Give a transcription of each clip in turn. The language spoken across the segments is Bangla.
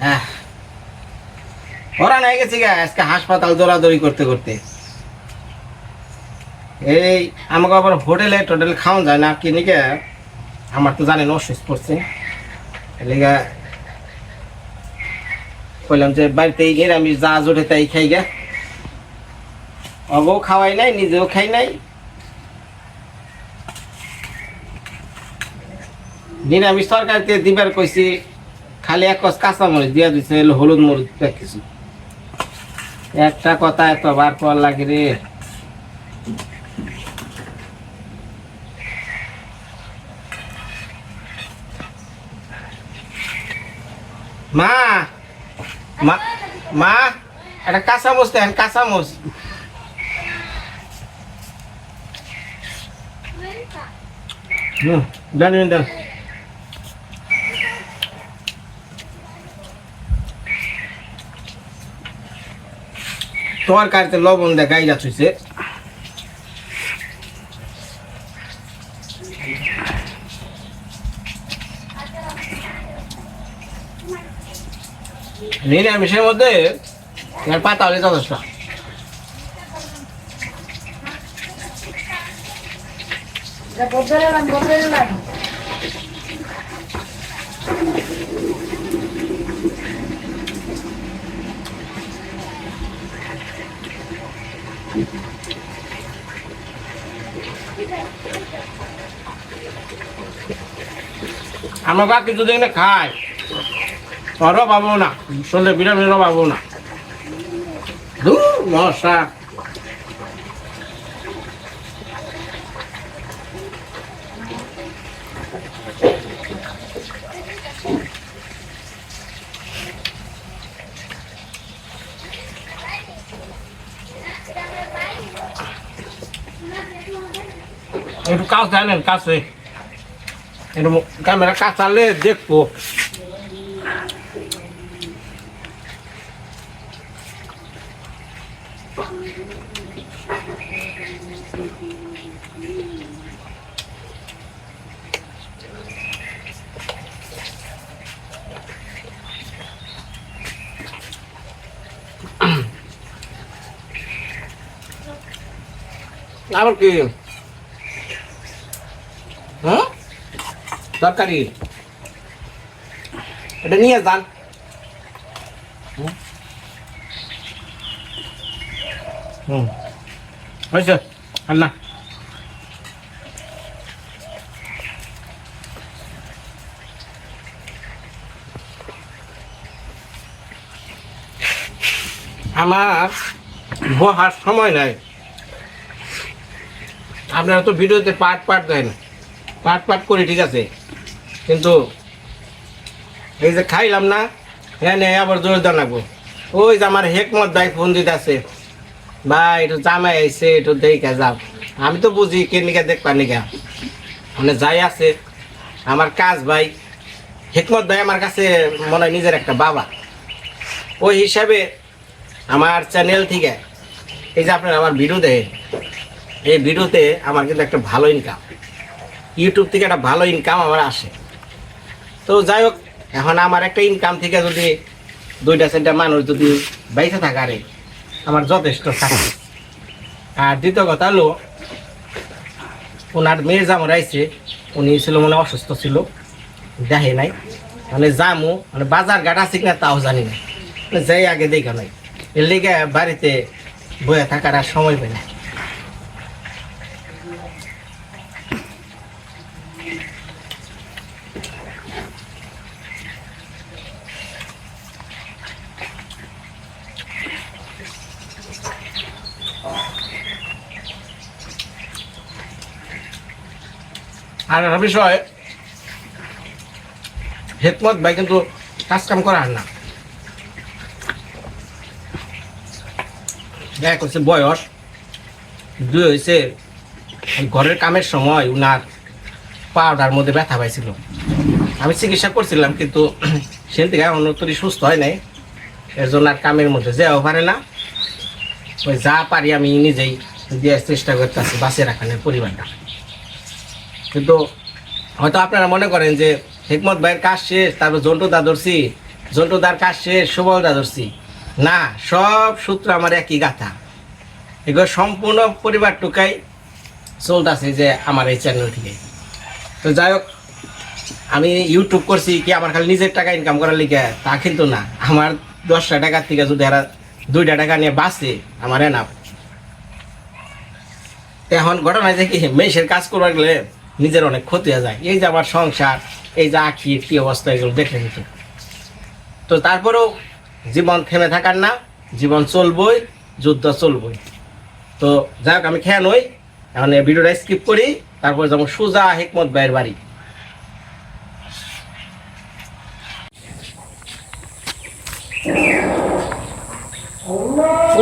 আহ, ওরা নাই গেছি গা আজকে হাসপাতাল দৌড়াদৌড়ি করতে করতে। এই আমাকে আবার হোটেলে টোটেল খাওয়া যায় না কি নিকে? আমার তো জানেন অসুস্থ পড়ছে। এলিগা কইলাম যে বাড়িতে নিরামিষ যা জোটে তাই খাই গা। অগও খাওয়াই নাই নিজেও খাই নাই। নিরামিষ তরকারিতে দিবার কইছি খালি এক কস কাঁচা মরিচ দিয়া হলো হলুদ মরিচ কিছু। একটা কথা এত বার পর লাগে রে। মা মা মা একটা কাঁচামচ দেন কাঁচামচ হুম দেন দেন, কাছে লবণ গাইরা ছুইছে নিরামিষের মধ্যে পাতা হলে যথেষ্ট। আমরা বাকি যদি খাই ওরও পাবো না। শরীরে বিরামিরও পাবো না। মশা। একটু কাজ জানেন কাছে একটু ক্যামেরা কাছালে দেখব আবার কি হ্যাঁ তরকারি এটা নিয়ে যান। হুম। হয়েছে আমার বহার সময় নাই। আপনারা তো ভিডিওতে পার্ট পার্ট দেন। পাট পাট করি ঠিক আছে? কিন্তু এই যে খাইলাম না হ্যাঁ নে, আবার জোর লাগবো। ওই যে আমার হেকমত ভাই ফোন দিতে আছে ভাই, একটু জামাই আইসে একটু দেখে যাও। আমি তো বুঝি কে নিকা দেখবা নিকা মানে যাই আছে। আমার কাজ ভাই, হেকমত ভাই আমার কাছে মনে হয় নিজের একটা বাবা। ওই হিসাবে আমার চ্যানেল থেকে, এই যে আপনারা আমার ভিডিও দেখেন, এই ভিডিওতে আমার কিন্তু একটা ভালো ইনকাম ইউটিউব থেকে একটা ভালো ইনকাম আমার আসে। তো যাই হোক, এখন আমার একটা ইনকাম থেকে যদি দুইটা চারটা মানুষ যদি বাইসে থাকারে আমার যথেষ্ট থাকে আর দ্বিতীয় কথা হলো, ওনার মেয়ে জামর আইছে, উনি ছিল মনে অসুস্থ ছিল দেখে নাই। মানে জামু মানে বাজার ঘাট আছে কিনা তাও জানি না। মানে যাই আগে দেখা নাই। এর লেগে বাড়িতে বয়ে থাকার আর সময় পাই না। আর একটা বিষয় ভাই কিন্তু কাজ কাম করার না। এক হচ্ছে বয়স, দুই হয়েছে ঘরের কামের সময় উনার পাউডার মধ্যে ব্যথা পাইছিল। আমি চিকিৎসা করছিলাম কিন্তু সেখান থেকে অন্যতরি সুস্থ হয় নাই। এর জন্য আর কামের মধ্যে যেও পারে না। ওই যা পারি আমি নিজেই দেওয়ার চেষ্টা করতেছি, বাঁচিয়ে রাখানোর পরিবারটা। কিন্তু হয়তো আপনারা মনে করেন যে হিকমত ভাইয়ের কাজ শেষ, তারপর জন্টু দাদর্সি জন্টুদার কাজ শেষ সুবলদা ধরছি। না, সব সূত্র আমার একই গাথা। এগুলো সম্পূর্ণ পরিবার টুকাই চলতেছে যে আমার এই চ্যানেল থেকে। তো যাই হোক, আমি ইউটিউব করছি কি আমার খালি নিজের টাকা ইনকাম করার লিগে? তা কিন্তু না। আমার দশটা টাকার থেকে যদি এরা দুইটা টাকা নিয়ে বাঁচে, আমার এনাফ এখন ঘটনা যে কি মেয়েছের কাজ করবার গেলে নিজের অনেক ক্ষতি হয়ে যায়। এই যে আমার সংসার এই যে আঁকি কি অবস্থা এগুলো দেখে নিত তো তারপরেও জীবন থেমে থাকার না জীবন চলবই যুদ্ধ চলবই। তো যাই হোক আমি খেয়াল নই এখন এই ভিডিওটা স্কিপ করি তারপর যেমন সুজা হেকমত ভাইয়ের বাড়ি।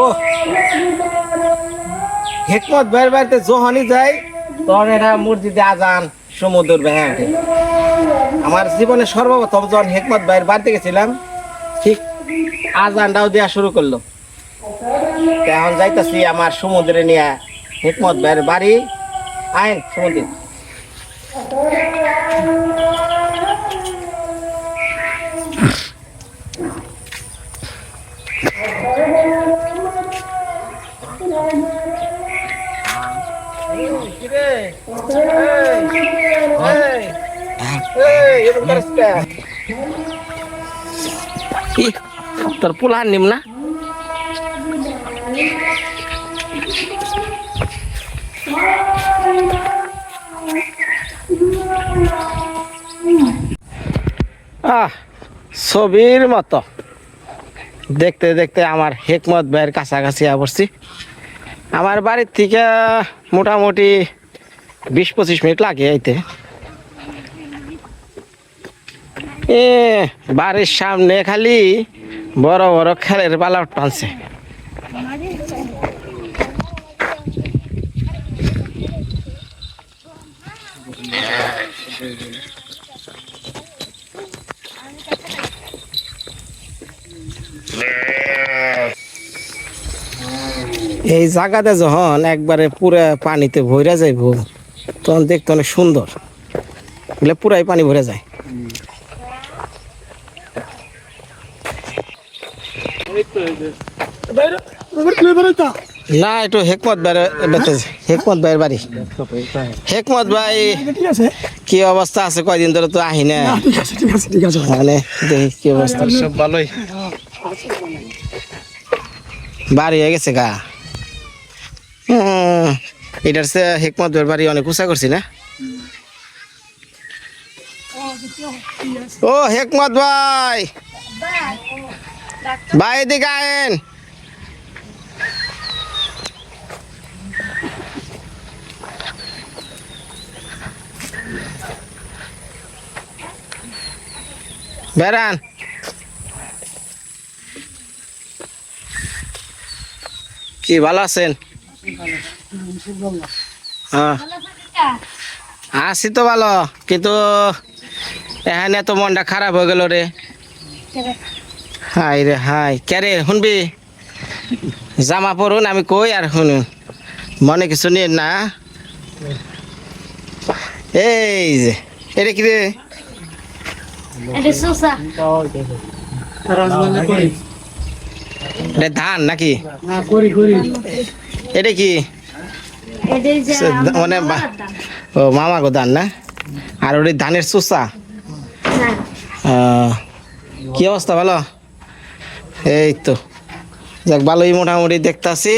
ও হেকমত ভাইয়ের বাড়িতে যখনই যাই তখন এটা মসজিদে আজান, সমুদ্র ব্যাঙে আমার জীবনে সর্বপ্রথম যখন হেকমত ভাইয়ের বাড়িতে গেছিলাম, ঠিক আজানটাও দেওয়া শুরু করল। এখন যাইতেছি আমার সমুদ্রে নিয়ে হেকমত ভাইয়ের বাড়ি। আইন, সমুদ্রে। তোর পুলার নিম না? আহ ছবির মতো। দেখতে দেখতে আমার হেকমত ভাইয়ের কাছাকাছি পড়ছি আমার বাড়ির থেকে মোটামুটি বিশ পঁচিশ মিনিট লাগে আইতে। এ, বাড়ির সামনে খালি বড় বড় খেলের পালা টানছে। এই জায়গাতে যখন একবারে পুরা পানিতে ভরে যাইব, তখন দেখতে অনেক সুন্দর। এগুলো পুরাই পানি ভরে যায়। না একটু হেকমত হেকমত ভাইয়ের বাড়ি। হেকমত ভাই কি অবস্থা আছে? কয়দিন ধরে তো আহি না মানে দেখি কি অবস্থা। সব ভালোই। বাড়ি হয়ে গেছে গা। হুম, এটার সে হেকমত ভাইয়ের বাড়ি অনেক উঁচা করছি না? ও হেকমত ভাই। ভাই এদিকে আয়েন। বেড়ান। কি, ভালো আছেন? হ্যাঁ। আছি তো ভালো, কিন্তু এখানে তো মনটা খারাপ হয়ে গেল রে। হাই রে হাই, কে রে, শুনবি? জামা পরুন, আমি কই আর শুনুন মনে কিছু নিয়ে না? এই যে, এটা কি রে? ধান নাকি? না করি করি। এটা কি? মানে ও মামা গো ধান না? আর ওই ধানের হ্যাঁ কি অবস্থা ভালো? এই তো। যাক ভালোই মোটামুটি দেখতাছি।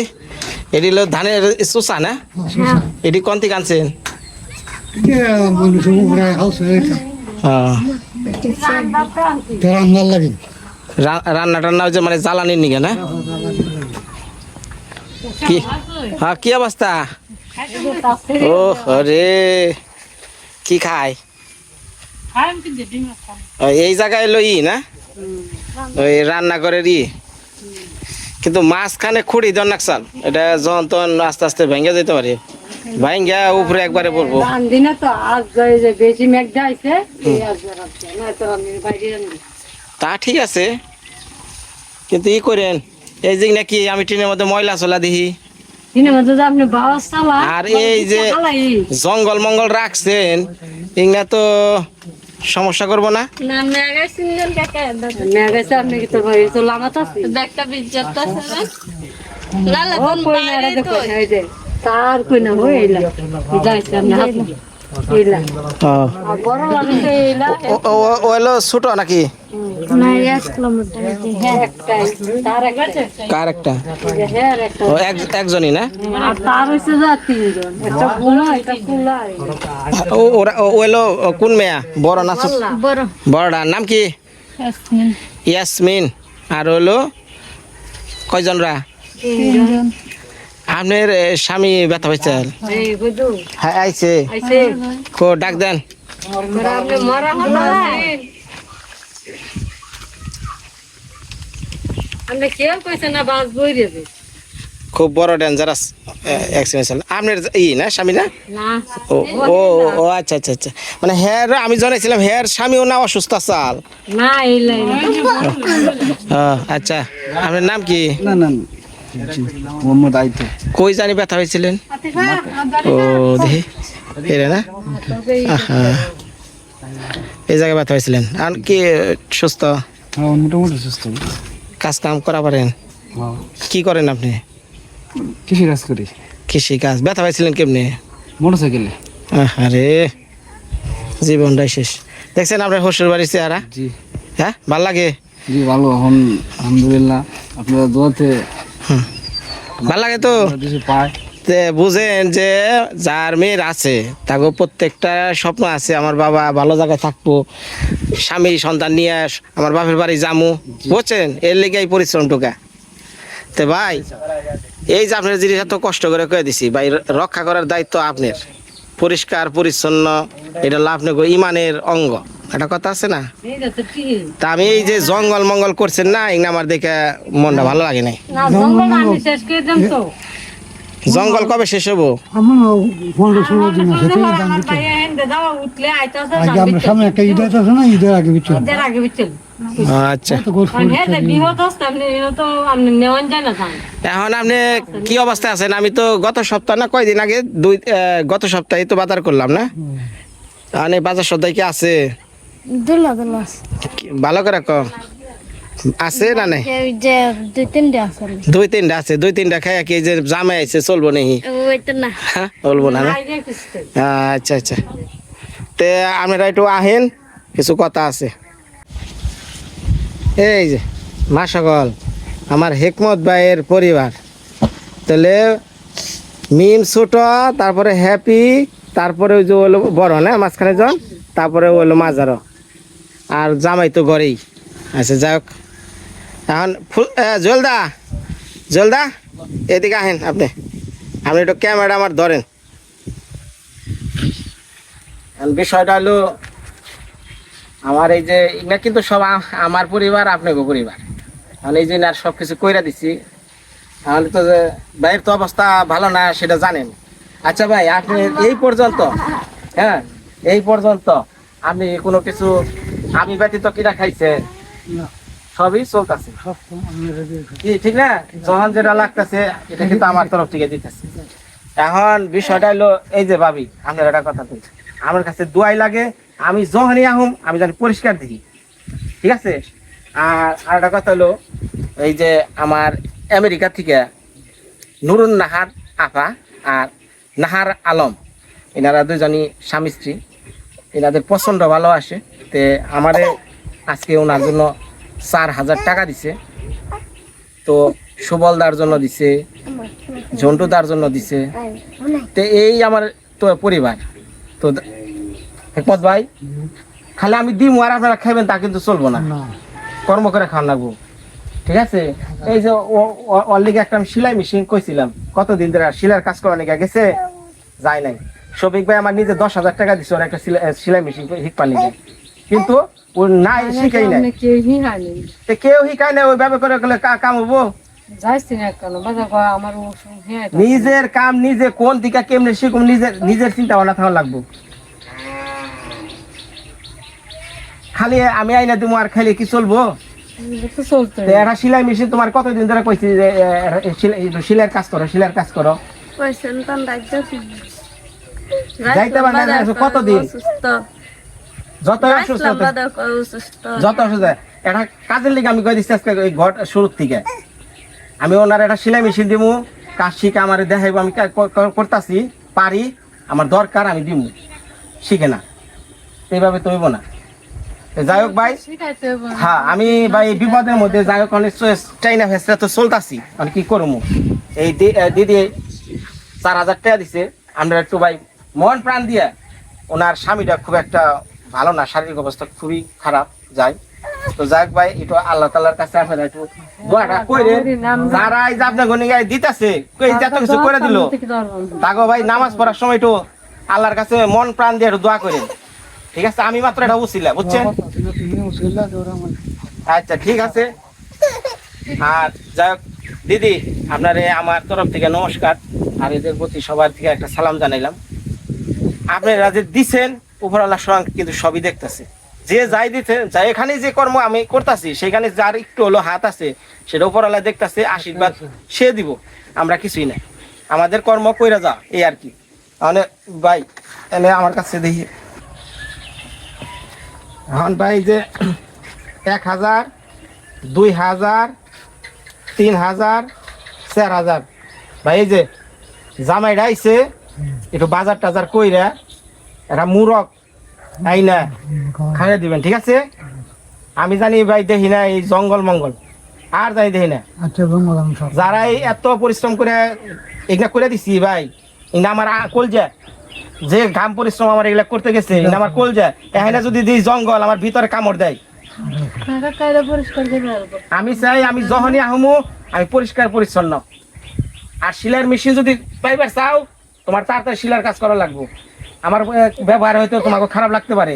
এটি হলো ধানের চুষা না? হ্যাঁ। এটি কোন থেকে আনছেন? মানুষ উপরে হাউস আহ, রান্নার লাগে রা- রান্না টান্না যে মানে জ্বালানির নিগে, না? কি? হ্যাঁ কি অবস্থা? ও রে কি খায়? এই জায়গায় লই না? ওই রান্না করে ই। কিন্তু মাঝখানে খুঁড়ি দন নাকসাল। এটা যখন তখন আস্তে আস্তে ভেঙে যেতে পারে। উপরে একবারে পড়ব। রান্ধি না তো আজ যে বেশি মেঘ যাইছে না তো আমি বাইরে তা ঠিক আছে কিন্তু ই করেন এই যে নাকি আমি ট্রেনের মধ্যে ময়লা চলা চালা আর এই যে জঙ্গল মঙ্গল রাখছেন এগুলা তো সমস্যা করব না। না তোর একটা বিজ্জত আছে না বড় তো ও হলো ছোট নাকি? না কিলোমিটার হ্যাঁ একটাই তার একটা কার একটা? হ্যাঁ একটা ও এক- একজনই না? আর তার হইছে যা তিনজন। একটা বুড়া একটা কুলা ও ওরা ও ও হলো কোন মেয়া? বড় না ছোট? বড়। বড়টার নাম কি? ইয়াসমিন। ইয়াসমিন। আর হলো? কয়জনরা তিনজন। আপনার স্বামী ব্যথা পাইছে? এই হ্যাঁ আইছে। আইছে। কো ডাক দেন। খুব বড় ডেঞ্জারাস অ্যাক্সিডেন্ট আপনার ই না স্বামী না? ও ও ও আচ্ছা আচ্ছা আচ্ছা। মানে হেয়ার আমি জানাইছিলাম হেয়ার স্বামীও না অসুস্থ চাল ও, আচ্ছা। আপনার নাম কি? না না। কই জানি ব্যথা হয়েছিলেন? ও দেখি। এরে না। এই জায়গায় ব্যথা হয়েছিলেন। আর কি সুস্থ? হ্যাঁ মোটামুটি সুস্থ। কাজ কাম করা পারেন? হ্যাঁ। কি করেন আপনি? কৃষি কাজ করি। কৃষি কাজ। ব্যথা পাইছিলেন কেমনি? মোটর সাইকেলে আরে জীবনটাই শেষ। দেখছেন আপনার শ্বশুর বাড়ির চেহারা? জি। হ্যাঁ ভালো লাগে? জি ভালো। এখন আলহামদুলিল্লাহ। আপনারা দোয়াতে ভালো লাগে তো? বুঝেন যে যার মেয়ের আছে তাকে প্রত্যেকটা স্বপ্ন আছে আমার বাবা ভালো জায়গায় থাকব স্বামী সন্তান নিয়ে আস- আমার বাপের বাড়ি যামু বুঝছেন? এর লেগে এই পরিশ্রম টুকা তে ভাই এই যে আপনার জিনিস এত কষ্ট করে কয়ে দিছি ভাই রক্ষা করার দায়িত্ব আপনার। পরিষ্কার পরিচ্ছন্ন এটা লাভ আপনার ইমানের অঙ্গ। একটা কথা আছে না? এই তা আমি এই যে জঙ্গল মঙ্গল করছেন না এগুলো আমার দেখে মনটা ভালো লাগে নাই। জঙ্গল আমি শেষ করে দেন তো। জঙ্গল কবে শেষ হব? আচ্ছা। এখন আপনি কি অবস্থায় আছেন? আমি তো গত সপ্তাহ না কয়দিন আগে দুই আহ, গত সপ্তাহে তো বাজার করলাম না। মানে বাজার সদাই কি আছে? দুলা দুলা ভালো করে ক আছে না নাই? দুই তিনটে আছে। দুই তিনটা আছে দুই তিনটা খাই কি যে জামে আছে চলবো নাকি ওইটা না। বলব না আচ্ছা আচ্ছা। তে আপনারা একটু আহেন কিছু কথা আছে। এই যে মা সকল আমার হেকমত ভাইয়ের পরিবার। তাহলে মিম ছোট তারপরে হ্যাপি তারপরে ওই যে হলো বড় না? মাঝখানে জন তারপরে হলো মাজারও আর জামাই তো ঘরেই। আচ্ছা যাই হোক। এখন ফুল জলদা জলদা এদিকে আহেন আপনি। আপনি একটু ক্যামেরা আমার ধরেন। এখন বিষয়টা হলো, আমার এই যে, এগুলা কিন্তু সব আমার পরিবার, আপনাকে পরিবার। আমি এই যে আর সব কিছু কইরা দিছি, তাহলে তো ভাইয়ের তো অবস্থা ভালো না, সেটা জানেন। আচ্ছা ভাই, আপনি এই পর্যন্ত হ্যাঁ এই পর্যন্ত আপনি কোনো কিছু আমি ব্যতীত কিনা খাইছে? সবই চলতেছে। ঠিক না? যখন যেটা লাগতেছে এটা কিন্তু আমার তরফ থেকে দিতেছে। এখন বিষয়টা হলো এই যে ভাবি আপনার একটা কথা বলছি আমার কাছে দোয়াই লাগে আমি যখনই আহুম আমি জানি পরিষ্কার দেখি। ঠিক আছে? আর আর একটা কথা হলো এই যে আমার আমেরিকা থেকে নুরুন নাহার আপা আর নাহার আলম এনারা দুজনই স্বামী স্ত্রী। এনাদের পছন্দ ভালো আসে তে আমাদের আজকে ওনার জন্য চার হাজার টাকা দিছে। তো সুবলদার জন্য দিছে ঝন্টুদার জন্য দিছে। তো এই আমার তো পরিবার। তো হেকমত ভাই খালি আমি দিম আর আপনারা খাইবেন তা কিন্তু চলবো না। কর্ম করে খাওয়ান লাগবো। ঠিক আছে? এই যে অলরেডি একটা আমি সেলাই মেশিন কইছিলাম। কতদিন ধরে সেলাইয়ের কাজ করা নাকি গেছে? যায় নাই। শফিক ভাই আমার নিজে দশ হাজার টাকা দিচ্ছে ওর একটা সেলাই- মেশিন হিকপার নিতে কিন্তু ও নাই শিখাই নাই। কেউ নাই। ওইভাবে করে গেলে কাম হব? নিজের কাম নিজে কোন দিকে কেমনে শিখুম নিজের নিজের চিন্তা ভাবনা থাকা লাগবো। খালি আমি আইনা দিমু আর খালি কি চলবো? এরা চলতে সেলাই মেশিন তোমার কতদিন ধরে কইছি যে সেলাইয়ের কাজ করো সেলাইয়ের কাজ করো। যাইতে পারে কতদিন? যত অসুস্থ যত অসুস্থ। একটা কাজের লিগে আমি কয়ে দিচ্ছি আজকে ওই ঘর শুরুর থেকে আমি ওনার একটা সেলাই মেশিন দিমু কাজ শিখে আমার দেখাইবো আমি করতেছি পারি আমার দরকার আমি দিমু। শিখে না। এইভাবে তো হইব না। যাই হোক ভাই হ্যাঁ আমি ভাই বিপদের মধ্যে যাই হোক অনেক চাইনা ফেসটা তো চলতাছি আমি কি করব এই দিদি চার হাজার টাকা দিছে আমরা একটু ভাই মন প্রাণ দিয়ে ওনার স্বামীটা খুব একটা ভালো না শারীরিক অবস্থা খুবই খারাপ যায় তো যাক ভাই একটু আল্লাহ তাল্লার কাছে আপনারা একটু। দোয়াটা করে যারা এই যে আপনার গনি গায়ে দিতেছে কই যত কিছু করে দিল। তাগো ভাই নামাজ পড়ার সময় একটু আল্লাহর কাছে মন প্রাণ দিয়ে একটু দোয়া করেন। ঠিক আছে? আমি মাত্র এটা উচিলা বুঝছেন? আচ্ছা ঠিক আছে। আর যাই হোক দিদি আপনার আমার তরফ থেকে নমস্কার। আর এদের প্রতি সবার থেকে একটা সালাম জানাইলাম। আপনারা যে দিচ্ছেন উপরওয়ালা স্বয়ং কিন্তু সবই দেখতেছে। যে যাই দিতে যাই এখানে যে কর্ম আমি করতেছি, সেখানে যার একটু হলো হাত আছে, সেটা উপরওয়ালা দেখতেছে, আশীর্বাদ সে দিব। আমরা কিছুই নাই। আমাদের কর্ম কইরা যা, এই আর কি। তাহলে ভাই এনে আমার কাছে দেখি। এখন ভাই যে এক হাজার, দুই হাজার, তিন হাজার, চার হাজার। ভাই এই যে জামাইটা আইছে, একটু বাজার টাজার কইরা, একটা মুরগ আই না খাইয়ে দিবেন ঠিক আছে? আমি জানি ভাই দেখি না এই জঙ্গল মঙ্গল। আর জানি দেখি না। যারা এত পরিশ্রম করে এগুলা করে দিছি ভাই এগুলা আমার আ- কলজা। যে ঘাম পরিশ্রম আমার এগুলা করতে গেছে এগুলা আমার কল কলজা। এখানে যদি দিই জঙ্গল আমার ভিতরে কামড় দেয়। আমি চাই আমি যখনই আহমু আমি পরিষ্কার পরিচ্ছন্ন। আর শিলার মেশিন যদি পাইবার চাও তোমার তাড়াতাড়ি শিলার কাজ করা লাগবে। আমার ব্যবহার হয়তো তোমাকে খারাপ লাগতে পারে।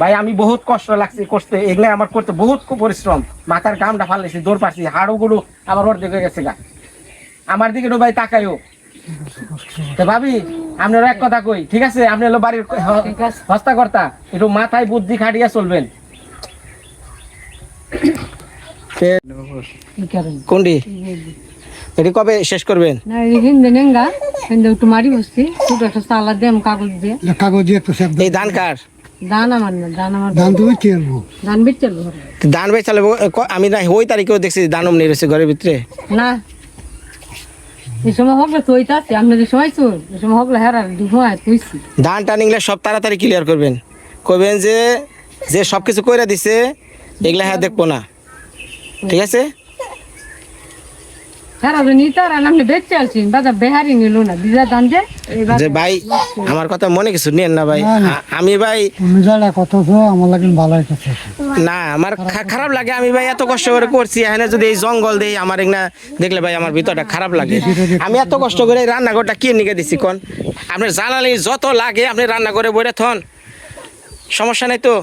ভাই আমি বহুত কষ্ট লাগছে করতে। এগুলো আমার করতে বহুত খুব পরিশ্রম। মাথার গামটা ফালাইছি দৌড় পারছি হাড়ু গুড়ু আমার ওর দিকে গেছে গা। আমার দিকে ভাই তাকাইও তো ভাবি আপনারা এক কথা কই ঠিক আছে? আপনি হলো বাড়ির হস্তাকর্তা একটু মাথায় বুদ্ধি খাটিয়া চলবেন। কোনটি? এটি কবে শেষ করবেন? না একটু মারি বসছি ছোট একটা সালা দেম কাগজ দিয়ে। কাগজ দিয়ে একটু সেব এই ধান কার? দান আমার না দান আমার ধান তুমি চেলবো ধান বেচল ধান বেচালে আমি না ওই তারিখেও দেখছি ধান অমনি রয়েছে ঘরের ভিতরে। না এই সময় হকলে তৈতে আছে আপনাদের সময় তো এই সময় হকলে হেরার দুটো তুইছি ধান টান এগুলা সব তাড়াতাড়ি ক্লিয়ার করবেন। কবেন যে যে সব কিছু করে দিছে এগুলা হ্যাঁ দেখব না। ঠিক আছে হেরা তো নিতে আর আপনি বেচে আছেন বাদা বেহারি নিল না দিদা ধান যে। ভাই আমার কথা মনে কিছু নেন না ভাই। আমি ভাই কত আমার লাগে ভালো না আমার খারাপ লাগে আমি ভাই এত কষ্ট করে করছি এখানে যদি এই জঙ্গল দেই আমার এগুলা দেখলে ভাই আমার ভিতরটা খারাপ লাগে। আমি এত কষ্ট করে রান্নাঘরটা কি নিকে দিছি কোন? আপনার জ্বালানি যত লাগে আপনি রান্না করে বইরে থন। সমস্যা নাই তো।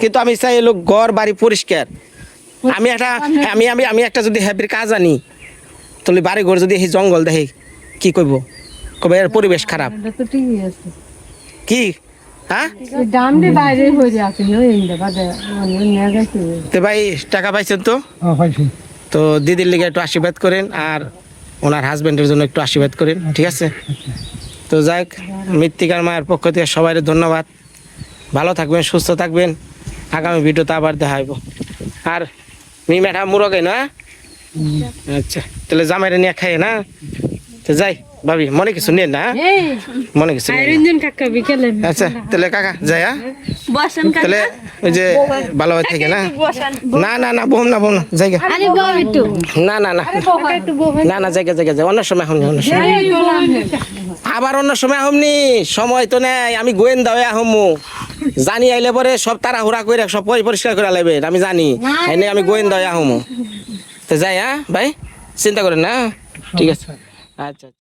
কিন্তু আমি চাই এলো ঘর বাড়ি পরিষ্কার। আমি একটা আমি আমি আমি একটা যদি হ্যাপির কাজ আনি তাহলে বাড়ি ঘর যদি এই জঙ্গল দেখি কি করব কবে এর পরিবেশ খারাপ। কি? হ্যাঁ? তো ভাই টাকা পাইছেন তো? হ্যাঁ তো দিদির লিগে একটু আশীর্বাদ করেন আর ওনার হাজবেন্ডের জন্য একটু আশীর্বাদ করেন ঠিক আছে? তো যাক মৃত্তিকার মায়ের পক্ষ থেকে সবাই ধন্যবাদ। ভালো থাকবেন সুস্থ থাকবেন। আগামী ভিডিওতে আবার দেখা হইব। আর মি ম্যাঠা মুরগে না? আচ্ছা। তাহলে জামাইরে নিয়ে খাই না? তো যাই ভাবি মনে কিছু নেন না হ্যাঁ? মনে কিছু আচ্ছা তাহলে কাকা যাই হ্যাঁ? তাহলে ওই যে ভালো হয় থেকে না? না না না বোম না বোম না জায়গা না না না। না না জায়গা জায়গা অন্য সময় হমনি অন্য সময়। আবার অন্য সময় হমনি। সময় তো নেই আমি গোয়েন্দা হয়ে আহমু জানি আইলে পরে সব তাড়াহুড়া করে সব পরি- পরিষ্কার করে লাইবে আমি জানি। এনে আমি গোয়েন্দা হয়ে আহমু তো যাই হ্যাঁ? ভাই? চিন্তা করেন না ঠিক আছে। আচ্ছা।